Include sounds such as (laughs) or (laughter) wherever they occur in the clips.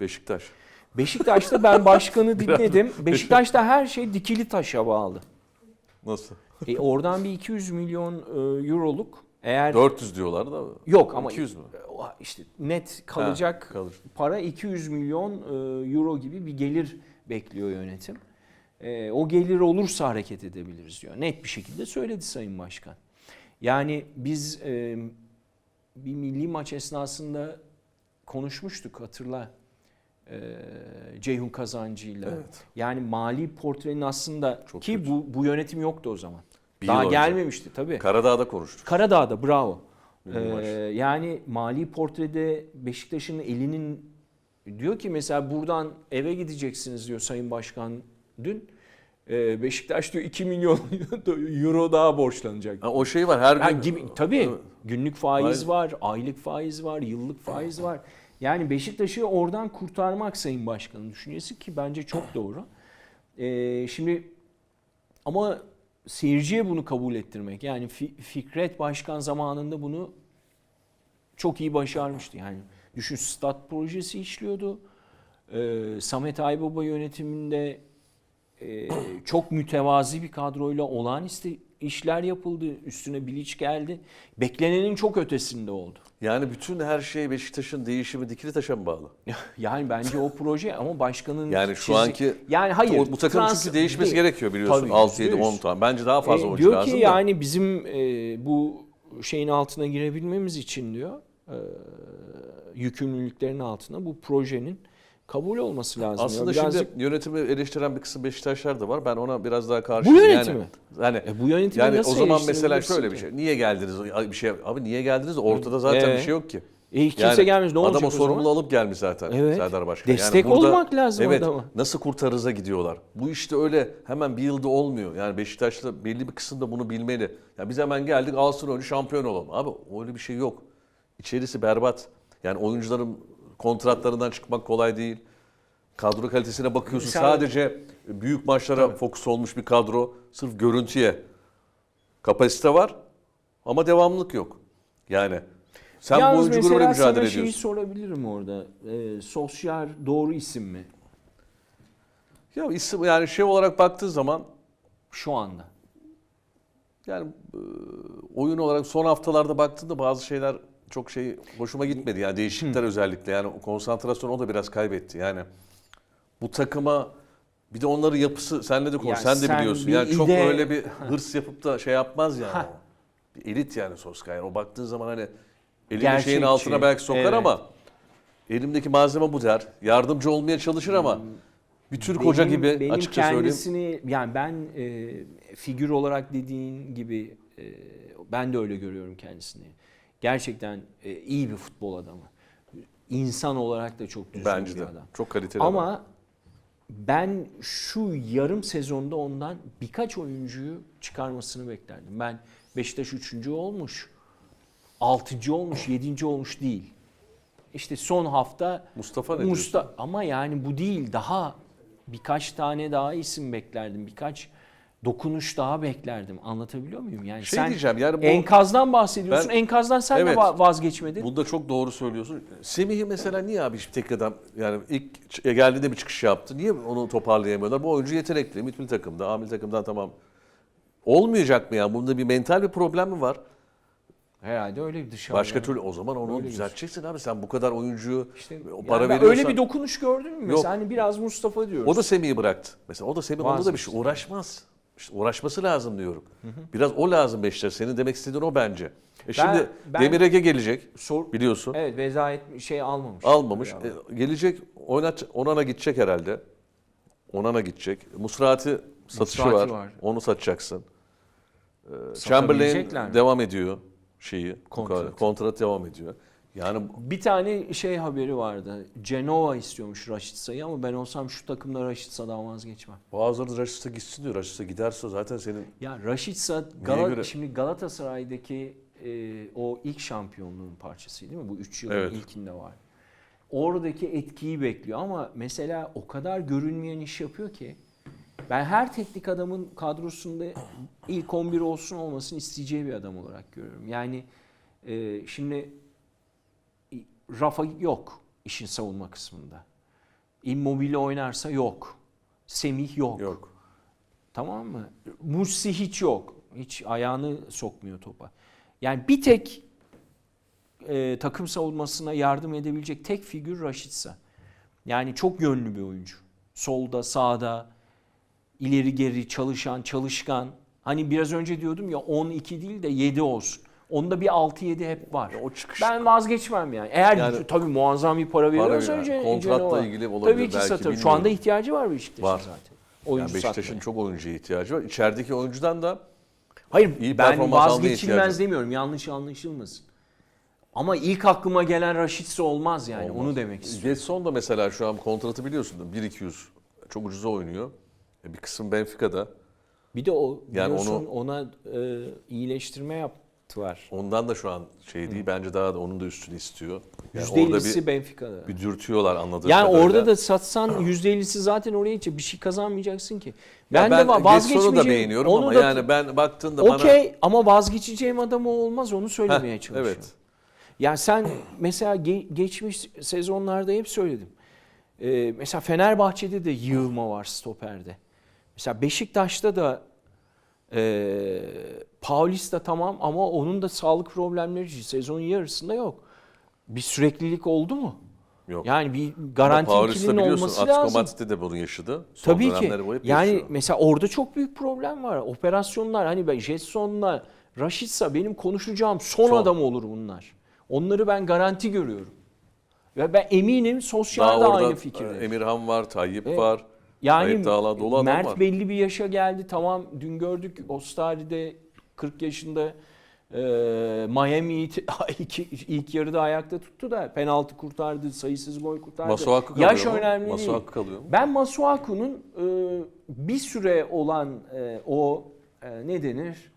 Beşiktaş. Beşiktaş'ta ben başkanı (laughs) dinledim. Beşiktaş'ta her şey dikili taşa bağlı. Nasıl? E oradan bir 200 milyon e, euroluk eğer 400 diyorlar da. yok ama 200 mü? o işte net kalacak Ha, kalır. para 200 milyon e, euro gibi bir gelir bekliyor yönetim. E, o gelir olursa hareket edebiliriz diyor. Net bir şekilde söyledi Sayın Başkan. Yani biz e, bir milli maç esnasında konuşmuştuk hatırla. E, Ceyhun Kazancı'yla. Evet. Yani mali portrenin aslında Çok ki kötü. bu bu yönetim yoktu o zaman. Bir Daha gelmemişti tabii. Karadağ'da konuştuk. Karadağ'da bravo. Milli Ee, yani mali portrede Beşiktaş'ın elinin diyor ki mesela buradan eve gideceksiniz diyor Sayın Başkan dün. Ee, Beşiktaş diyor 2 milyon (laughs) euro daha borçlanacak. Ha, o şey var her gün. gibi, tabii günlük Faiz. var, aylık faiz var, yıllık faiz var. Yani Beşiktaş'ı oradan kurtarmak Sayın Başkan'ın düşüncesi ki bence çok doğru. Ee, şimdi ama seyirciye bunu kabul ettirmek yani Fi- Fikret Başkan zamanında bunu çok iyi başarmıştı. Yani düşün stat projesi işliyordu. Ee, Samet Aybaba yönetiminde e, çok mütevazi bir kadroyla olağanüstü işler yapıldı. Üstüne Bilic geldi. Beklenenin çok ötesinde oldu. Yani bütün her şey Beşiktaş'ın değişimi dikili taşa mı bağlı? (laughs) Yani bence o proje ama başkanın Yani şu çizi- anki yani hayır o, bu takımın trans- çünkü değişmesi değil. gerekiyor biliyorsun. Tabii, 6 7 yüzde 10 yüz. tane. Bence daha fazla E, oyuncu diyor lazım ki da. yani bizim e, bu şeyin altına girebilmemiz için diyor e, yükümlülüklerin altına bu projenin kabul olması lazım. Aslında diyor. Birazcık- şimdi yönetimi eleştiren bir kısım Beşiktaşlar da var. Ben ona biraz daha karşı. bu yönetimi. Yani, E, bu yönetimi yani o nasıl zaman mesela şöyle bir şey. Niye geldiniz? Bir şey abi niye geldiniz? Ortada zaten Ee? bir şey yok ki. E, hiç kimse Yani gelmiş ne olacak Adam o o sorumluluğu alıp gelmiş zaten Evet. Serdar Başkan. Destek olmak lazım evet, adama. Nasıl kurtarırıza gidiyorlar. Bu işte öyle hemen bir yılda olmuyor. Yani Beşiktaş'ta belli bir kısımda bunu bilmeli. Ya biz hemen geldik alsın önce şampiyon olalım. Abi öyle bir şey yok. İçerisi berbat. Yani oyuncuların kontratlarından çıkmak kolay değil. Kadro kalitesine bakıyorsun. Sen- Sadece büyük maçlara fokus olmuş bir kadro. Sırf görüntüye. Kapasite var ama devamlılık yok. Yani sen bu Yalnız oyuncu grubuyla mesela mücadele sana şeyi ediyorsun. sorabilirim orada. E, sosyal doğru isim mi Ya isim yani şey olarak baktığın zaman şu anda? yani e, oyun olarak son haftalarda baktığında bazı şeyler çok şey hoşuma gitmedi. Yani değişiklikler özellikle yani o konsantrasyonu o da biraz kaybetti. Yani bu takıma bir de onların yapısı senle de konuş. Yani sen de biliyorsun. Yani çok ide- öyle bir hırs yapıp da şey yapmaz yani. Hah. o. Bir elit yani Soskaya. O baktığın zaman hani elini Gerçekçi, şeyin altına belki sokar evet. ama elimdeki malzeme bu der. Yardımcı olmaya çalışır ama bir Türk hoca Benim- gibi benim açıkça söyleyeyim. kendisini yani ben e, figür olarak dediğin gibi e, ben de öyle görüyorum kendisini. Gerçekten e, iyi bir futbol adamı. İnsan olarak da çok düzgün Bence bir de. adam. Çok kaliteli adam. Ama ben şu yarım sezonda ondan birkaç oyuncuyu çıkarmasını beklerdim. Ben Beşiktaş 3. olmuş, 6. olmuş, 7. olmuş değil. İşte son hafta Mustafa ne Musta ama yani bu değil daha birkaç tane daha isim beklerdim. Birkaç dokunuş daha beklerdim. Anlatabiliyor muyum? Yani Şey sen diyeceğim, yani bu- enkazdan bahsediyorsun. Ben- Enkazdan sen Evet. de va- vazgeçmedin. Bunda çok doğru söylüyorsun. Semih'i mesela niye abi hiç tek adam yani ilk ç- geldiğinde bir çıkış yaptı. Niye onu toparlayamıyorlar? Bu oyuncu yetenekli. Milli takımda, amil takımdan tamam. Olmayacak mı ya? Bunda bir mental bir problem mi var? Herhalde öyle bir dışarıda. Başka türlü o zaman onu düzelteceksin abi. Sen bu kadar oyuncuyu İşte o yani para ben veriyorsan. öyle bir dokunuş gördün mü? Mesela Yok. hani biraz Mustafa diyoruz. o da Semih'i bıraktı. Mesela o da Semih onda da bir şey uğraşmaz. İşte uğraşması lazım diyorum. Biraz o lazım Beşiktaş. Senin demek istediğin o bence. E şimdi ben- Demir Ege gelecek Sor- biliyorsun. Evet veda et şey almamış. Almamış. E, gelecek oynat Onana gidecek herhalde. Onana gidecek. Musrati satışı Musrati var. var. Onu satacaksın. Ee, Satabilecekler Chamberlain devam ediyor şeyi. Kontrat. Kontrat devam ediyor. Yani Bir tane şey haberi vardı. Genova istiyormuş Raşitsa'yı ama ben olsam şu takımda Raşitsa'dan vazgeçmem. bazıları Rashica gitsin diyor. Rashica giderse zaten senin Ya Raşitsa Gal- göre? şimdi Galatasaray'daki e, o ilk şampiyonluğun parçası değil mi? Bu 3 yılın Evet. ilkinde var. Oradaki etkiyi bekliyor ama mesela o kadar görünmeyen iş yapıyor ki ben her teknik adamın kadrosunda ilk 11 olsun olmasın isteyeceği bir adam olarak görüyorum. Yani e, şimdi Rafa yok işin savunma kısmında. Immobile oynarsa yok. Semih yok. Yok. Tamam mı? Musi hiç yok. Hiç ayağını sokmuyor topa. Yani bir tek e, takım savunmasına yardım edebilecek tek figür Raşitsa. Yani çok yönlü bir oyuncu. Solda, sağda, ileri geri çalışan, çalışkan. Hani biraz önce diyordum ya 12 değil de 7 olsun. Onda bir 6-7 hep var. Ya o çıkış Ben vazgeçmem yani. Eğer Yani- tabii muazzam bir para veriyorsa yani. önce Kontratla ilgili olabilir Tabii ki belki, satar. Şu anda ihtiyacı var Beşiktaş'ın Var. zaten. yani Oyuncu Beşiktaş'ın satmaya. çok oyuncuya ihtiyacı var. İçerideki oyuncudan da Hayır İyi ben vazgeçilmez demiyorum. Yanlış anlaşılmasın. Ama ilk aklıma gelen Raşitse olmaz yani. Olmaz. Onu demek istiyorum. Getson da mesela şu an kontratı biliyorsun 1-200 çok ucuza oynuyor. E, Bir kısım Benfica'da. Bir de o Yani biliyorsun onu- ona e, iyileştirme yaptılar. Ondan da şu an şey değil. Bence daha da onun da üstünü istiyor. Yani %50'si orada bir, Benfica'da. bir dürtüyorlar anladığım yani kadarıyla. orada da satsan (clears throat) %50'si zaten oraya gidecek. Bir şey kazanmayacaksın ki. Ya Ben, ben de vazgeçmeyeceğim. da beğeniyorum onu ama da- yani ben baktığında bana Okey ama vazgeçeceğim adam o olmaz onu söylemeye Heh, çalışıyorum. evet. Yani sen (clears throat) mesela ge- geçmiş sezonlarda hep söyledim. Ee, mesela Fenerbahçe'de de yığılma var stoperde. Mesela Beşiktaş'ta da e, Paulista tamam ama onun da sağlık problemleri sezonun yarısında yok. Bir süreklilik oldu mu? yok. Yani bir garanti ikilinin olması Atletico lazım. Madrid'de de bunu yaşadı. Son Tabii ki. Yani yaşıyor. mesela orada çok büyük problem var. Operasyonlar hani ben Jetson'la Raşitsa benim konuşacağım son, Son. adam olur bunlar. Onları ben garanti görüyorum. Ve ben eminim sosyal Daha da orada aynı fikirde. e, Emirhan var, Tayyip Evet. var. Yani Dağla dolu Mert var. belli bir yaşa geldi. Tamam dün gördük Ostari'de 40 yaşında e, Miami'yi (laughs) ilk, ilk yarıda ayakta tuttu da penaltı kurtardı, sayısız gol kurtardı. Masuaku kalıyor Yaş mu? önemli değil. Masuaku kalıyor mu? Ben Masuaku'nun e, bir süre olan e, o e, ne denir?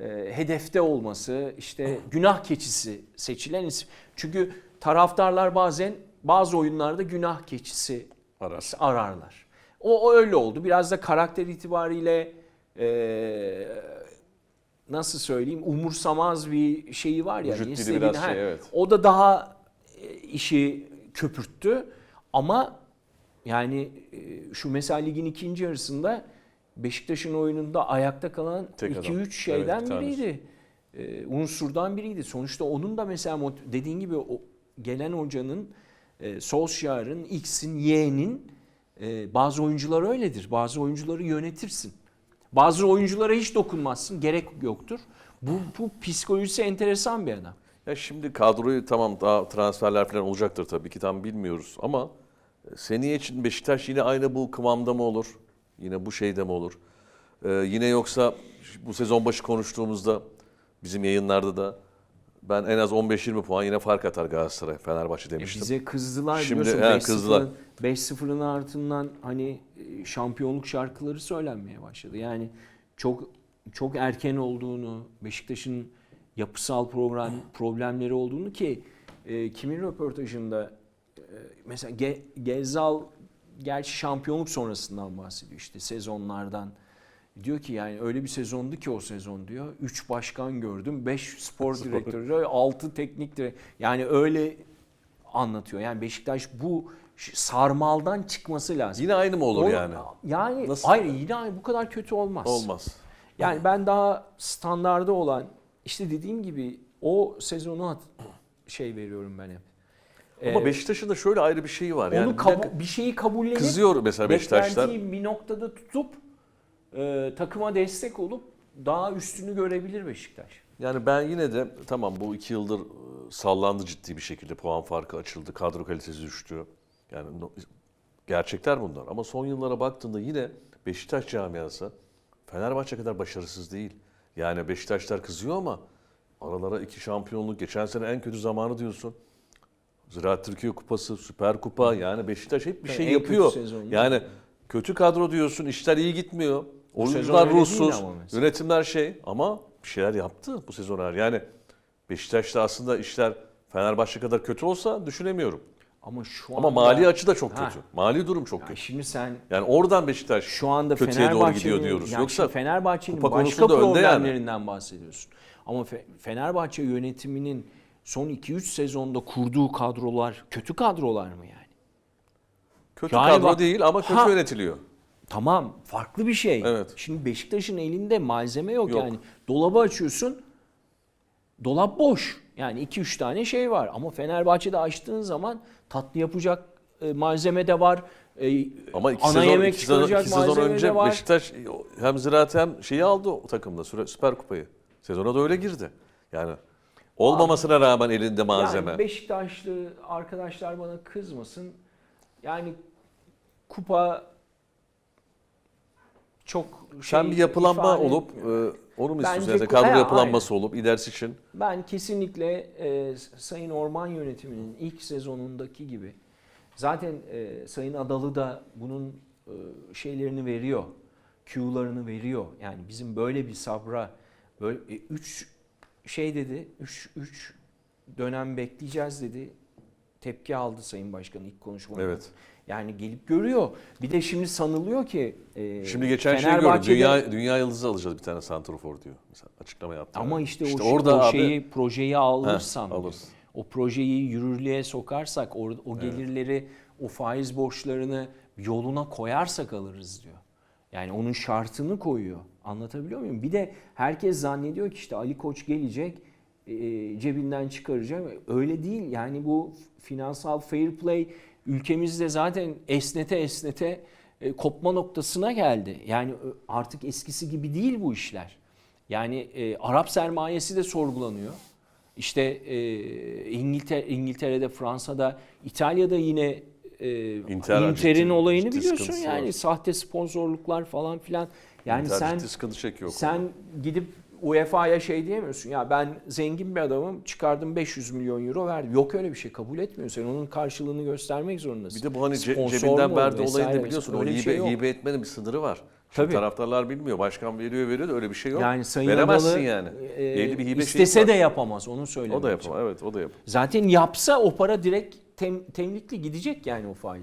E, hedefte olması, işte günah keçisi seçilen isim. Çünkü taraftarlar bazen bazı oyunlarda günah keçisi Arar. ararlar. O, o öyle oldu. Biraz da karakter itibariyle e, nasıl söyleyeyim umursamaz bir şeyi var ya. Vücut dili biraz ha, şey, evet. O da daha e, işi köpürttü. Ama yani e, şu mesela ligin ikinci yarısında Beşiktaş'ın oyununda ayakta kalan Tek adam. 2-3 Evet, şeyden bir tanesi. biriydi. E, unsurdan biriydi. Sonuçta onun da mesela dediğin gibi o gelen hocanın e, Solskjaer'in, X'in, Y'nin e, bazı oyuncular öyledir. Bazı oyuncuları yönetirsin. Bazı oyunculara hiç dokunmazsın. Gerek yoktur. Bu, bu psikolojisi enteresan bir adam. Ya şimdi kadroyu tamam daha transferler falan olacaktır tabii ki tam bilmiyoruz ama e, seneye için Beşiktaş yine aynı bu kıvamda mı olur? Yine bu şeyde mi olur? Ee, yine yoksa bu sezon başı konuştuğumuzda bizim yayınlarda da ben en az 15-20 puan yine fark atar Galatasaray Fenerbahçe E demiştim. bize kızdılar Şimdi, biliyorsun. he, 5-0'ın kızdılar. 5-0'ın ardından hani e, şampiyonluk şarkıları söylenmeye başladı. Yani çok çok erken olduğunu, Beşiktaş'ın yapısal problem problemleri olduğunu ki e, kimin röportajında e, mesela Ge- Gezzal gerçi şampiyonluk sonrasından bahsediyor işte sezonlardan. Diyor ki yani öyle bir sezondu ki o sezon diyor. 3 başkan gördüm, 5 spor direktörü, 6 teknik direktör. Yani öyle anlatıyor. Yani Beşiktaş bu sarmaldan çıkması lazım. Yine aynı mı olur Onu- yani? Yani Nasıl? hayır yine aynı bu kadar kötü olmaz. Olmaz. Yani ben daha standarda olan işte dediğim gibi o sezonu şey veriyorum ben hep. Ama Ee, Beşiktaş'ın da şöyle ayrı bir şeyi var. Yani onu bir kabu- dakika, bir şeyi kabullenip kızıyor mesela beklentiyi bir noktada tutup e, takıma destek olup daha üstünü görebilir Beşiktaş. Yani ben yine de tamam bu iki yıldır e, sallandı ciddi bir şekilde puan farkı açıldı, kadro kalitesi düştü. Yani no- gerçekler bunlar. Ama son yıllara baktığında yine Beşiktaş camiası Fenerbahçe kadar başarısız değil. Yani Beşiktaşlar kızıyor ama aralara iki şampiyonluk, geçen sene en kötü zamanı diyorsun. Ziraat Türkiye Kupası, Süper Kupa yani Beşiktaş hep bir şey kötü yapıyor. sezonu. Yani kötü kadro diyorsun, işler iyi gitmiyor. Oyuncular ruhsuz, ama yönetimler şey ama bir şeyler yaptı bu sezon her. Yani Beşiktaş'ta aslında işler Fenerbahçe kadar kötü olsa düşünemiyorum. Ama şu Ama anda, mali açı da çok Ha. kötü. Mali durum çok Ya kötü. şimdi sen Yani oradan Beşiktaş şu anda kötüye doğru gidiyor diyoruz. yani Yoksa Fenerbahçe'nin başka önde yani. problemlerinden bahsediyorsun. Ama Fe- Fenerbahçe yönetiminin son 2-3 sezonda kurduğu kadrolar kötü kadrolar mı yani? Kötü Yani kadro bak- değil ama kötü Ha. yönetiliyor. Tamam farklı bir şey. Evet. Şimdi Beşiktaş'ın elinde malzeme yok, Yok. yani. Dolabı açıyorsun dolap boş. Yani 2-3 tane şey var ama Fenerbahçe'de açtığın zaman tatlı yapacak e, malzeme de var. E, Ama iki ana sezon, yemek iki sezon, iki sezon önce var. Beşiktaş hem ziraat hem şeyi aldı o takımda Süper Kupayı. Sezona da öyle girdi. Yani olmamasına rağmen elinde malzeme. Yani Beşiktaşlı arkadaşlar bana kızmasın. Yani kupa çok şey Sen bir yapılanma ifade olup etmiyor. e, onu mu Bence istiyorsun? Yani kadro He, yapılanması olup ilerisi için. Ben kesinlikle e, Sayın Orman Yönetimi'nin ilk sezonundaki gibi zaten e, Sayın Adalı da bunun e, şeylerini veriyor. Q'larını veriyor. Yani bizim böyle bir sabra böyle 3 şey dedi. 3 3 dönem bekleyeceğiz dedi. Tepki aldı Sayın Başkan ilk konuşmada. Evet. Yani gelip görüyor. Bir de şimdi sanılıyor ki e, Şimdi geçen şey gördüm. Fenerbahçe'de- Dünya, dünya yıldızı alacağız bir tane santrofor diyor. Mesela açıklama yaptı. Ama işte, o, orada o abi- şeyi projeyi alırsan, Heh, alırsın. o projeyi yürürlüğe sokarsak, o, o gelirleri, o faiz borçlarını yoluna koyarsak alırız diyor. Yani onun şartını koyuyor. Anlatabiliyor muyum? Bir de herkes zannediyor ki işte Ali Koç gelecek, e, cebinden çıkaracak. Öyle değil. Yani bu finansal fair play ülkemizde zaten esnete esnete e, kopma noktasına geldi. Yani e, artık eskisi gibi değil bu işler. Yani e, Arap sermayesi de sorgulanıyor. İşte e, İngiltere, İngiltere'de, Fransa'da, İtalya'da yine e, Inter Inter'in olayını ciddi biliyorsun yani var. sahte sponsorluklar falan filan. Yani Inter sen ciddi sıkıntı çekiyor. sen gidip UEFA'ya şey diyemiyorsun. Ya ben zengin bir adamım çıkardım 500 milyon euro verdim. Yok öyle bir şey kabul etmiyor. Sen onun karşılığını göstermek zorundasın. Bir de bu hani ce- Sponsor cebinden mu, verdi vesaire olayını da biliyorsun. O öyle bir hibe, şey yok. hibe etmenin bir sınırı var. Şimdi Tabii. taraftarlar bilmiyor. Başkan veriyor veriyor da öyle bir şey yok. Yani Sayın Veremezsin Adalı yani. e, Belli bir hibe istese şeyi de yapamaz onu söyleyeyim. O da yapamaz. Evet o da yapamaz. Zaten yapsa o para direkt tem, temlikli gidecek yani o faiz.